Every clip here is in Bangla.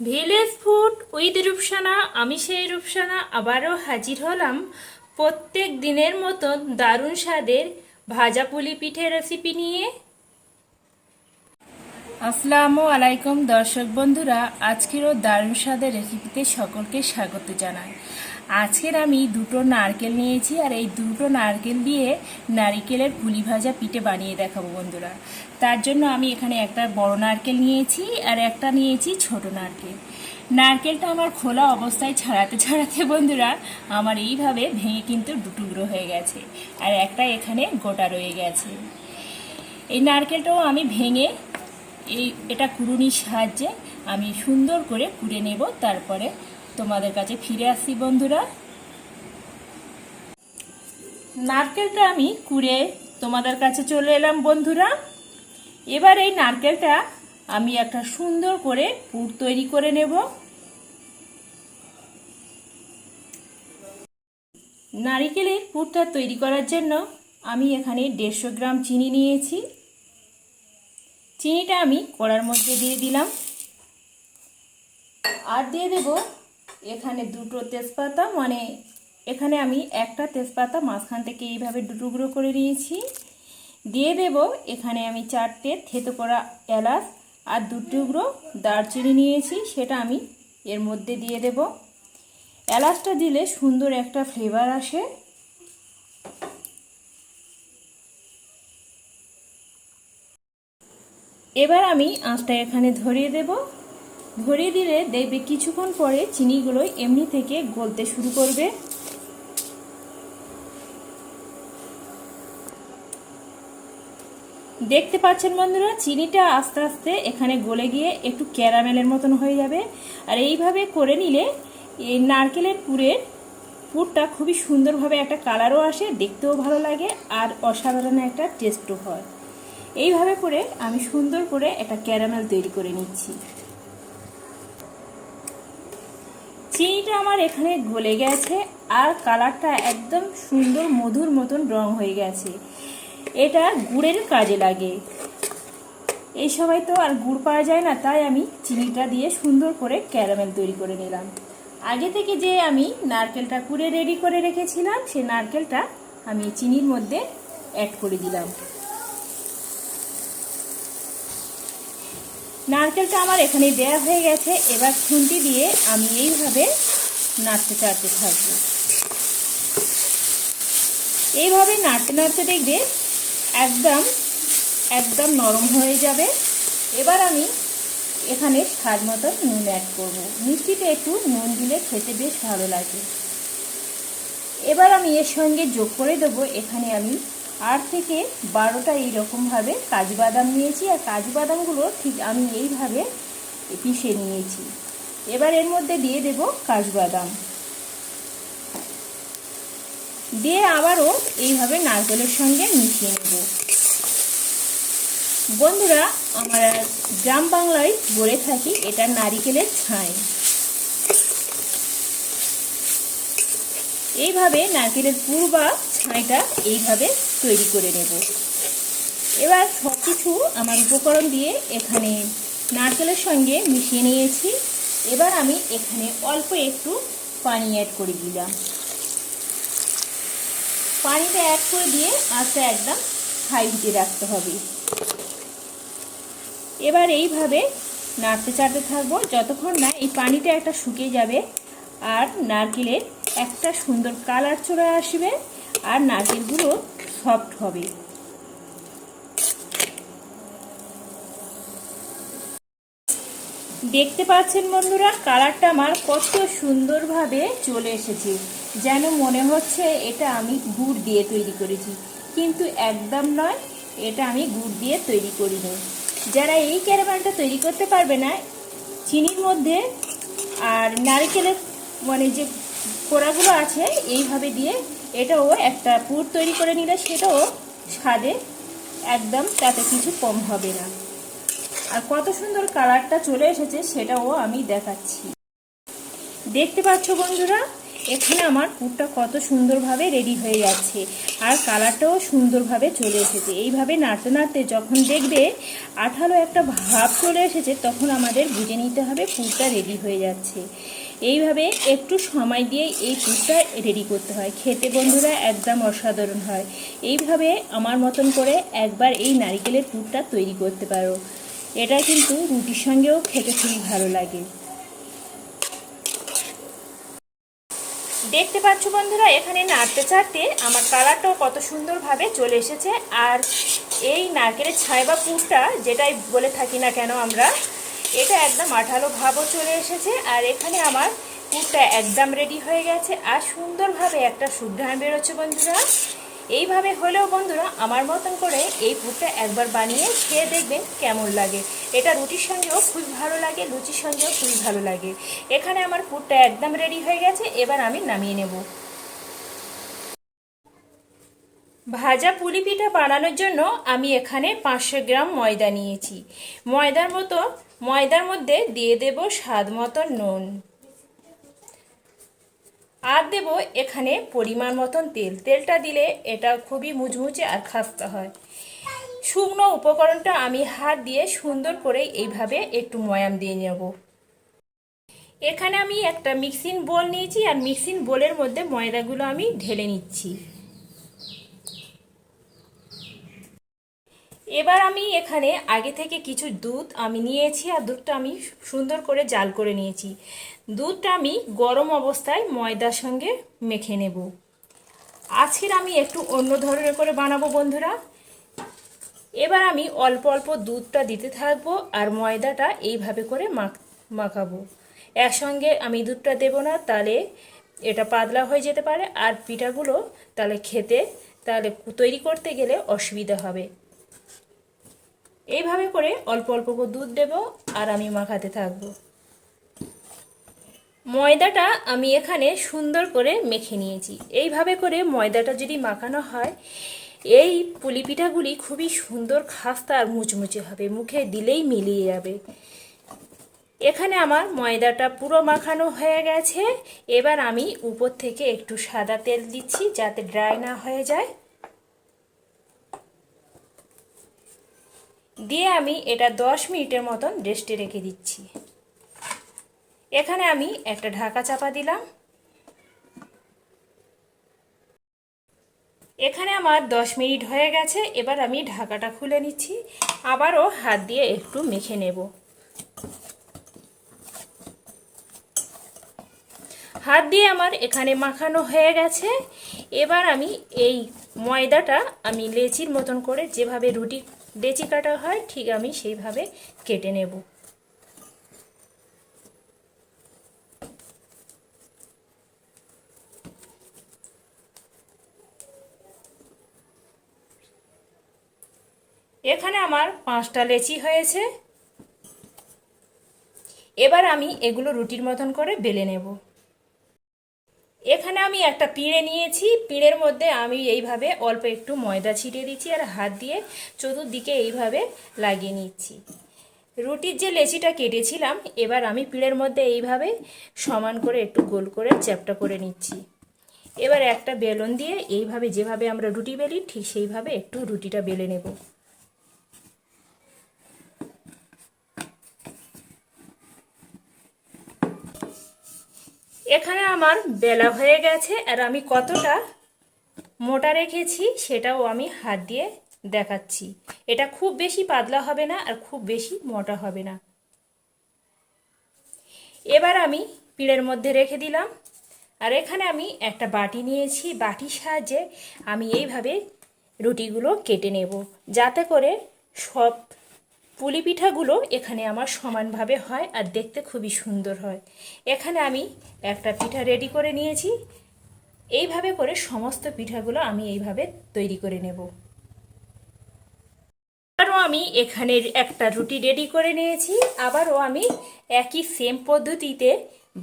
ভিলেজ ফুড উইথ রূপসানা, আমি সেই রূপসানা আবারও হাজির হলাম। প্রত্যেক দিনের মতন দারুণ স্বাদের ভাজা পুলি পিঠে রেসিপি নিয়ে। আসসালামু আলাইকুম দর্শক বন্ধুরা, আজকেরও দারুণ স্বাদের রেসিপিতে সকলকে স্বাগত জানাই। আজকের আমি দুটো নারকেল নিয়েছি আর এই দুটো নারকেল দিয়ে নারিকেলের পুলি ভাজা পিঠে বানিয়ে দেখাবো বন্ধুরা। তার জন্য আমি এখানে একটা বড় নারকেল নিয়েছি আর একটা নিয়েছি ছোট নারকেল। নারকেলটা আমার খোলা অবস্থায় ছাড়াতে ছাড়াতে বন্ধুরা, আমার এইভাবে ভেঙে কিন্তু দুটুকরো হয়ে গেছে আর একটা এখানে গোটা রয়ে গেছে। এই নারকেলটাও আমি ভেঙে এই এটা কুড়ুনির সাহায্যে আমি সুন্দর করে কুড়ে নেব, তারপরে তোমাদের কাছে ফিরে আসছি বন্ধুরা। নারকেলটা আমি কুড়ে তোমাদের কাছে চলে এলাম বন্ধুরা। এবার এই নারকেলটা আমি একটা সুন্দর করে পুর তৈরি করে নেব। নারিকেলের পুরটা তৈরি করার জন্য আমি এখানে দেড়শো গ্রাম চিনি নিয়েছি। চিনিটা আমি কড়ার মধ্যে দিয়ে দিলাম। আর দিয়ে দেব এখানে দুটো তেজপাতা মানে এখানে আমি একটা তেজপাতা মাঝখান থেকে এইভাবে দুটুকরো করে নিয়েছি। দিয়ে দেব। এখানে আমি চারটে থেতো করা এলাচ আর দু টুকরো দারচিনি নিয়েছি, সেটা আমি এর মধ্যে দিয়ে দেব। এলাচটা দিলে সুন্দর একটা ফ্লেভার আসে। এবার আমি আঁচটা এখানে ধরিয়ে দেব। ধরিয়ে দিলে দেখবে কিছুক্ষণ পরে চিনিগুলো এমনি থেকে গলতে শুরু করবে। দেখতে পাচ্ছেন বন্ধুরা, চিনিটা আস্তে আস্তে এখানে গলে গিয়ে একটু ক্যারামেলের মতন হয়ে যাবে। আর এইভাবে করে নিলে এই নারকেলের পুরের পুরটা খুবই সুন্দরভাবে একটা কালারও আসে, দেখতেও ভালো লাগে আর অসাধারণ একটা টেস্টও হয়। এইভাবে করে আমি সুন্দর করে একটা ক্যারামেল তৈরি করে নিচ্ছি। চিনিটা আমার এখানে গলে গেছে আর কালারটা একদম সুন্দর মধুর মতন রং হয়ে গেছে। এটা গুড়ের কাজে লাগে। এই সময় তো আর গুড় পাওয়া যায় না, তাই আমি চিনিটা দিয়ে সুন্দর করে ক্যারামেল তৈরি করে নিলাম। আগে থেকে যে আমি নারকেলটা কুড়ে রেডি করে রেখেছিলাম, সে নারকেলটা আমি চিনির মধ্যে অ্যাড করে দিলাম। নারকেলটা আমার এখানে দেওয়া হয়ে গেছে, এবার খুন্তি দিয়ে আমি এইভাবে নাড়তে চাড়তে থাকব। এইভাবে নাড়তে নাড়তে দেখবে একদম একদম নরম হয়ে যাবে। এবার আমি এখানে স্বাদ মতো নুন অ্যাড করব। মিষ্টিতে একটু নুন দিলে খেতে বেশ ভালো লাগে। এবার আমি এর সঙ্গে যোগ করে দেবো। এখানে আমি আট থেকে বারোটা এইরকমভাবে কাজু বাদাম নিয়েছি। আর কাজু বাদামগুলো ঠিক আমি এইভাবে পিষে নিয়েছি। এবার এর মধ্যে দিয়ে দেব কাজু বাদাম দিয়ে আবারও এইভাবে নারকেলের সঙ্গে মিশিয়ে নেব। বন্ধুরা, আমরা গ্রাম বাংলায় বলে থাকি, এটা নারিকেলের ছাই। এইভাবে নারকেলের পুর বা ছাইটা এইভাবে তৈরি করে নেব। এবার সব কিছু আমার উপকরণ দিয়ে এখানে নারকেলের সঙ্গে মিশিয়ে নিয়েছি। এবার আমি এখানে অল্প একটু পানি অ্যাড করে দিলাম। পানিটা অ্যাড করে দিয়ে আস্তে একদম হাই হিটে রাখতে হবে। এবার এইভাবে নাড়তে চাড়তে থাকব। যতক্ষণ না এই পানিটা একটা শুকিয়ে যাবে, আর নারকেলের একটা সুন্দর কালার চলে আসবে, আর নারকেলগুলো সফট হবে। দেখতে পাচ্ছেন বন্ধুরা কালারটা আমার কত সুন্দরভাবে চলে এসেছে। যেন মনে হচ্ছে এটা আমি গুড় দিয়ে তৈরি করেছি। কিন্তু একদম নয়, এটা আমি গুড় দিয়ে তৈরি করিনি। যারা এই ক্যারামেলটা তৈরি করতে পারবে না, চিনির মধ্যে আর নারকেলের মানে যে কোড়াগুলো আছে, এইভাবে দিয়ে এটাও একটা পুর তৈরি করে নিলে সেটাও স্বাদে একদম তাতে কিছু কম হবে না। আর কত সুন্দর কালারটা চলে এসেছে, সেটাও আমি দেখাচ্ছি। দেখতে পাচ্ছ বন্ধুরা এখানে আমার পুরটা কত সুন্দরভাবে রেডি হয়ে যাচ্ছে আর কালারটাও সুন্দরভাবে চলে এসেছে। এইভাবে নাড়তে নাড়তে যখন দেখবে আঠালো একটা ভাব চলে এসেছে, তখন আমাদের বুঝে নিতে হবে পুরটা রেডি হয়ে যাচ্ছে। এইভাবে একটু সময় দিয়ে এই পুরটা রেডি করতে হয়। খেতে বন্ধুরা একদম অসাধারণ হয়। এইভাবে আমার মতন করে একবার এই নারিকেলের পুরটা তৈরি করতে পারো। এটা কিন্তু রুটির সঙ্গেও খেতে খুবই ভালো লাগে। দেখতে পাচ্ছ বন্ধুরা, এখানে নাড়তে চাড়তে আমার কালারটাও কত সুন্দরভাবে চলে এসেছে। আর এই নারকেলের ছাই বা পুরটা, যেটাই বলে থাকি না কেন আমরা, এটা একদম আঠালো ভাবও চলে এসেছে। আর এখানে আমার পুরটা একদম রেডি হয়ে গেছে। আর সুন্দরভাবে একটা সুঘ্রাণ বেরোচ্ছে বন্ধুরা। এইভাবে হলেও বন্ধুরা, আমার মতন করে এই পুরটা একবার বানিয়ে খেয়ে দেখবেন কেমন লাগে। এটা রুটির সঙ্গেও খুবই ভালো লাগে, লুচির সঙ্গেও খুবই ভালো লাগে। এখানে আমার পুরটা একদম রেডি হয়ে গেছে, এবার আমি নামিয়ে নেব। ভাজা পুলি পিঠা বানানোর জন্য আমি এখানে পাঁচশো গ্রাম ময়দা নিয়েছি। ময়দার মতো, ময়দার মধ্যে দিয়ে দেব স্বাদ মতো নুন। আর দেব এখানে পরিমাণ মতন তেল। তেলটা দিলে এটা খুবই মুচমুচে আর খাস্তা হয়। শুকনো উপকরণটা আমি হাত দিয়ে সুন্দর করে এইভাবে একটু ময়াম দিয়ে নেব। এখানে আমি একটা মিক্সিং বোল নিয়েছি আর মিক্সিং বোলের মধ্যে ময়দাগুলো আমি ঢেলে নিচ্ছি। এবার আমি এখানে আগে থেকে কিছু দুধ আমি নিয়েছি আর দুধটা আমি সুন্দর করে জাল করে নিয়েছি। দুধটা আমি গরম অবস্থায় ময়দার সঙ্গে মেখে নেব। আজকের আমি একটু অন্য ধরনের করে বানাবো বন্ধুরা। এবার আমি অল্প অল্প দুধটা দিতে থাকব আর ময়দাটা এইভাবে করে মাখ, মাখাবো। একসঙ্গে আমি দুধটা দেব না, তাহলে এটা পাতলা হয়ে যেতে পারে। আর পিঠাগুলো তাহলে খেতে, তাহলে তৈরি করতে গেলে অসুবিধা হবে। এইভাবে করে অল্প অল্প করে দুধ দেব আর আমি মাখাতে থাকব। ময়দাটা আমি এখানে সুন্দর করে মেখে নিয়েছি। এইভাবে করে ময়দাটা যদি মাখানো হয়, এই পুলি পিঠাগুলি খুবই সুন্দর খাস্তা আর মুচমুচে হবে, মুখে দিলেই মিলিয়ে যাবে। এখানে আমার ময়দাটা পুরো মাখানো হয়ে গেছে। এবার আমি উপর থেকে একটু সাদা তেল দিচ্ছি যাতে ড্রাই না হয়ে যায়। দিয়ে আমি এটা দশ মিনিটের মতন রেস্টে রেখে দিচ্ছি। এখানে আমি একটা ঢাকা চাপা দিলাম। এখানে আমার দশ মিনিট হয়ে গেছে, এবার আমি ঢাকাটা খুলে নিচ্ছি। আবারও হাত দিয়ে একটু মেখে নেব। হাত দিয়ে আমার এখানে মাখানো হয়ে গেছে। এবার আমি এই ময়দাটা আমি লেচির মতন করে যেভাবে রুটি লেচি কাটা হয়, ঠিক আমি সেইভাবে কেটে নেব। এখানে আমার পাঁচটা লেচি হয়েছে। এবার আমি এগুলো রুটির মতন করে বেলে নেব। এখানে আমি একটা পিঁড়ে নিয়েছি। পিঁড়ের মধ্যে আমি এইভাবে অল্প একটু ময়দা ছিটিয়ে দিচ্ছি আর হাত দিয়ে চতুর্দিকে এইভাবে লাগিয়ে নিচ্ছি। রুটির যে লেচিটা কেটেছিলাম, এবার আমি পিঁড়ের মধ্যে এইভাবে সমান করে একটু গোল করে চ্যাপটা করে নিচ্ছি। এবার একটা বেলন দিয়ে এইভাবে যেভাবে আমরা রুটি বেলি, ঠিক সেইভাবে একটু রুটিটা বেলে নেব। এখানে আমার বেলা হয়ে গেছে আর আমি কতটা মোটা রেখেছি সেটাও আমি হাত দিয়ে দেখাচ্ছি। এটা খুব বেশি পাতলা হবে না আর খুব বেশি মোটা হবে না। এবার আমি পিড়ের মধ্যে রেখে দিলাম। আর এখানে আমি একটা বাটি নিয়েছি। বাটির সাহায্যে আমি এইভাবে রুটিগুলো কেটে নেব। যাতে করে সব পুলি পিঠাগুলো এখানে আমার সমানভাবে হয় আর দেখতে খুবই সুন্দর হয়। এখানে আমি একটা পিঠা রেডি করে নিয়েছি। এইভাবে করে সমস্ত পিঠাগুলো আমি এইভাবে তৈরি করে নেব। আবারও আমি এখানে একটা রুটি রেডি করে নিয়েছি। আবারও আমি একই সেম পদ্ধতিতে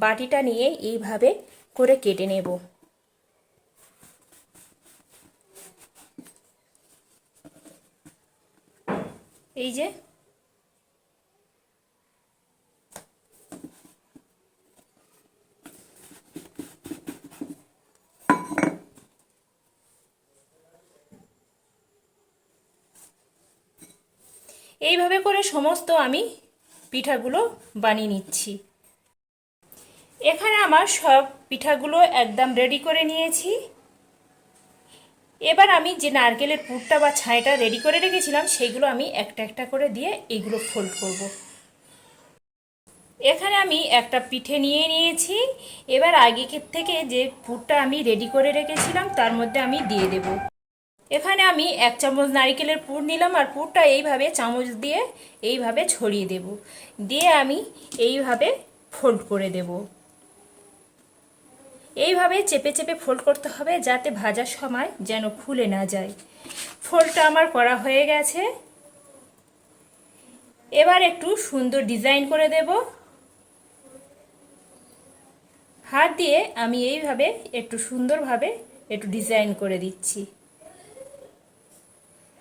বাটিটা নিয়ে এইভাবে করে কেটে নেব। এই যে এইভাবে করে সমস্ত আমি পিঠাগুলো বানিয়ে নিচ্ছি। এখানে আমার সব পিঠাগুলো একদম রেডি করে নিয়েছি। এবার আমি যে নারকেলের পুরটা বা ছাইটা রেডি করে রেখেছিলাম, সেইগুলো আমি একটা একটা করে দিয়ে এইগুলো ফোল্ড করব। এখানে আমি একটা পিঠে নিয়ে নিয়েছি। এবার আগে থেকে যে পুরটা আমি রেডি করে রেখেছিলাম, তার মধ্যে আমি দিয়ে দেব। এখানে আমি এক চামচ নারকেলের পুর নিলাম আর পুরটা এইভাবে চামচ দিয়ে এইভাবে ছড়িয়ে দেব। দিয়ে আমি এইভাবে ফোল্ড করে দেবো। এইভাবে চেপে চেপে ফোল্ড করতে হবে যাতে ভাজার সময় যেন খুলে না যায়। ফোল্ডটা আমার করা হয়ে গেছে। এবার একটু সুন্দর ডিজাইন করে দেব। হাত দিয়ে আমি এইভাবে একটু সুন্দরভাবে একটু ডিজাইন করে দিচ্ছি।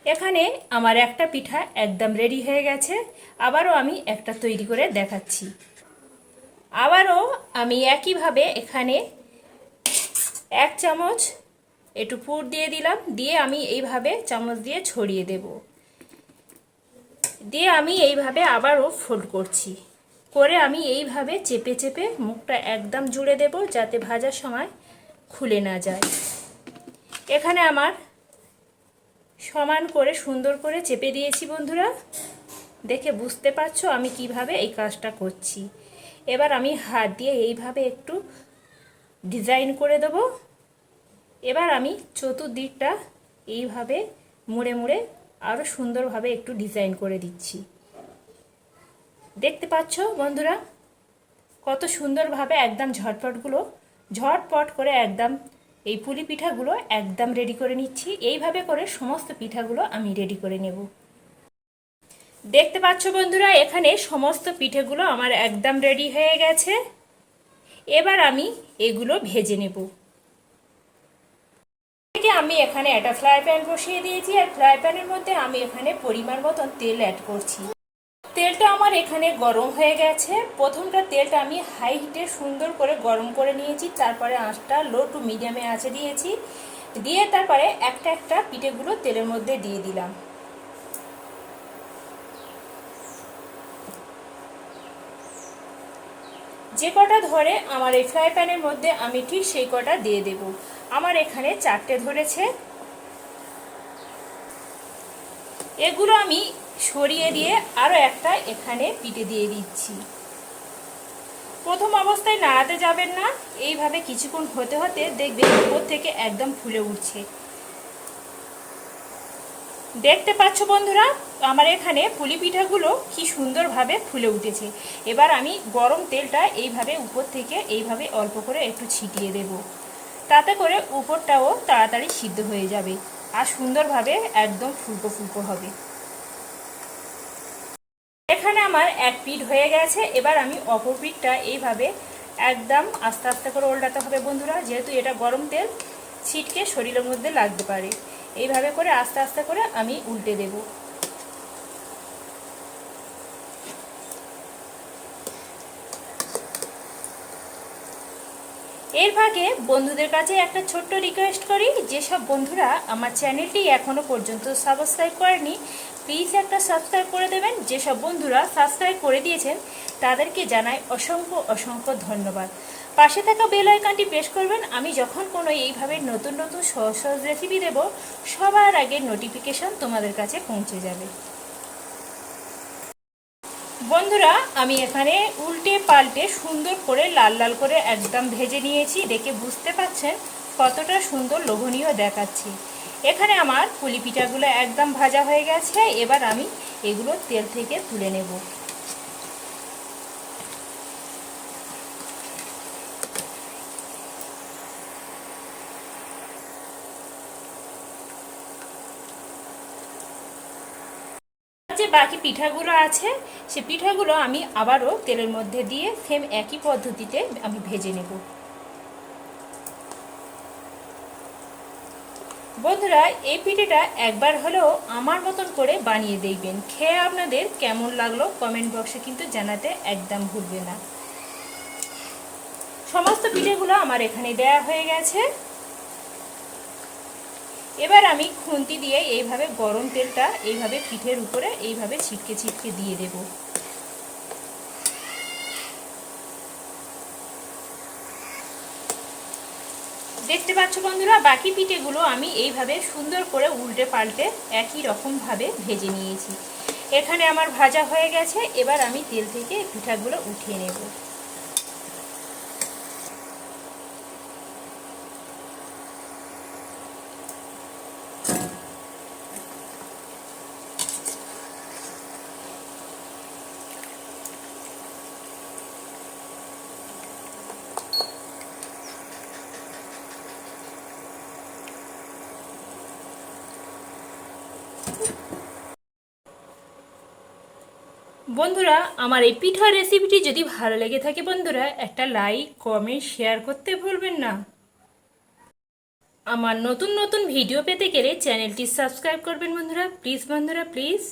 এখানে আমার একটা পিঠা একদম রেডি হয়ে গেছে। আবারও আমি একটা তৈরি করে দেখাচ্ছি। আবারও আমি একইভাবে এখানে এক চামচ একটু পুর দিয়ে দিলাম। দিয়ে আমি এইভাবে চামচ দিয়ে ছড়িয়ে দেব। দিয়ে আমি এইভাবে আবারও ফোল্ড করছি। করে আমি এইভাবে চেপে চেপে মুখটা একদম জুড়ে দেব যাতে ভাজার সময় খুলে না যায়। এখানে আমার সমান করে, সুন্দর করে চেপে দিয়েছি বন্ধুরা। দেখে বুঝতে পারছ আমি কীভাবে এই কাজটা করছি। এবার আমি হাত দিয়ে এইভাবে একটু ডিজাইন করে দেব। এবার আমি চতুর্দিকটা এইভাবে মুড়ে মুড়ে আরও সুন্দরভাবে একটু ডিজাইন করে দিচ্ছি। দেখতে পাচ্ছ বন্ধুরা? কত সুন্দরভাবে একদম ঝটপটগুলো, ঝটপট করে একদম এই পুলি পিঠাগুলো একদম রেডি করে নিচ্ছি। এইভাবে করে সমস্ত পিঠাগুলো আমি রেডি করে নেব। দেখতে পাচ্ছ বন্ধুরা, এখানে সমস্ত পিঠেগুলো আমার একদম রেডি হয়ে গেছে। এবার আমি এগুলো ভেজে নেব। আমি এখানে একটা ফ্রাই প্যান বসিয়ে দিয়েছি। আর ফ্রাই প্যানের মধ্যে আমি এখানে পরিমাণ মতন তেল অ্যাড করছি। তেলটা আমার এখানে গরম হয়ে গেছে। প্রথমটা তেলটা আমি হাই হিটে সুন্দর করে গরম করে নিয়েছি। তারপরে আঁচটা লো টু মিডিয়ামে আঁচে দিয়েছি। দিয়ে তারপরে একটা একটা পিঠেগুলো তেলের মধ্যে দিয়ে দিলাম। যে কটা ধরে আমার এই ফ্রাই প্যানের মধ্যে আমি ঠিক সেই কটা দিয়ে দেব। আমার এখানে চারটে ধরেছে। এগুলো আমি সরিয়ে দিয়ে আরও একটা এখানে পিঠে দিয়ে দিচ্ছি। প্রথম অবস্থায় নাড়াতে যাবেন না। এইভাবে কিছুক্ষণ হতে হতে দেখবে উপর থেকে একদম ফুলে উঠছে। দেখতে পাচ্ছ বন্ধুরা, আমার এখানে পুলি পিঠাগুলো কি সুন্দরভাবে ফুলে উঠেছে। এবার আমি গরম তেলটা এইভাবে উপর থেকে এইভাবে অল্প করে একটু ছিটিয়ে দেব। তাতে করে উপরটাও তাড়াতাড়ি সিদ্ধ হয়ে যাবে আর সুন্দরভাবে একদম ফুলকো ফুলকো হবে। এখানে আমার এক পিঠ হয়ে গেছে, এবার আমি অপর পিঠটা এইভাবে একদম আস্তে আস্তে করে উল্টাতে হবে বন্ধুরা, যেহেতু এটা গরম তেল, ছিটকে শরীরের মধ্যে লাগতে পারে। এইভাবে করে আস্তে আস্তে করে আমি উল্টে দেব। এর ভাগে বন্ধুদের কাছে একটা ছোট্ট রিকোয়েস্ট করি, যেসব বন্ধুরা আমার চ্যানেলটি এখনও পর্যন্ত সাবস্ক্রাইব করেনি প্লিজ একটা সাবস্ক্রাইব করে দেবেন। যেসব বন্ধুরা সাবস্ক্রাইব করে দিয়েছেন, তাদেরকে জানাই অসংখ্য অসংখ্য ধন্যবাদ। পাশে থাকা বেল আইকনটি প্রেস করবেন। আমি যখন কোনো এইভাবে নতুন নতুন সহজ সহজ রেসিপি দেব, সবার আগে নোটিফিকেশন তোমাদের কাছে পৌঁছে যাবে। বন্ধুরা, আমি এখানে উল্টে পাল্টে সুন্দর করে লাল লাল করে একদম ভেজে নিয়েছি। দেখে বুঝতে পাচ্ছেন কতটা সুন্দর লোভনীয় দেখাচ্ছি। এখানে আমার পুলি পিঠাগুলো একদম ভাজা হয়ে গেছে। এবার আমি এগুলো তেল থেকে তুলে নেব। যে বাকি পিঠাগুলো আছে, সে পিঠাগুলো আমি আবারও তেলের মধ্যে দিয়ে সেম একই পদ্ধতিতে আমি ভেজে নেব। বন্ধুরা, এই পিঠেটা একবার হলেও আমার মতন করে বানিয়ে দেখবেন। খেয়ে আপনাদের কেমন লাগল কমেন্ট বক্সে কিন্তু জানাতে একদম ভুলবে না। সমস্ত পিঠেগুলো আমার এখানে দেয়া হয়ে গেছে। এবার আমি খুন্তি দিয়ে এইভাবে গরম তেলটা এইভাবে পিঠের উপরে এইভাবে ছিটকে ছিটকে দিয়ে দেব। দেখতে পাচ্ছ বন্ধুরা, বাকি পিঠেগুলো আমি এইভাবে সুন্দর করে উল্টে পাল্টে একই রকমভাবে ভেজে নিয়েছি। এখানে আমার ভাজা হয়ে গেছে, এবার আমি তেল থেকে পিঠাগুলো উঠিয়ে নেব। বন্ধুরা, আমার এই পিঠার রেসিপিটি যদি ভালো লেগে থাকে বন্ধুরা, একটা লাইক কমেন্ট শেয়ার করতে ভুলবেন না। আমার নতুন নতুন ভিডিও পেতে গেলে চ্যানেলটি সাবস্ক্রাইব করবেন বন্ধুরা। প্লিজ বন্ধুরা প্লিজ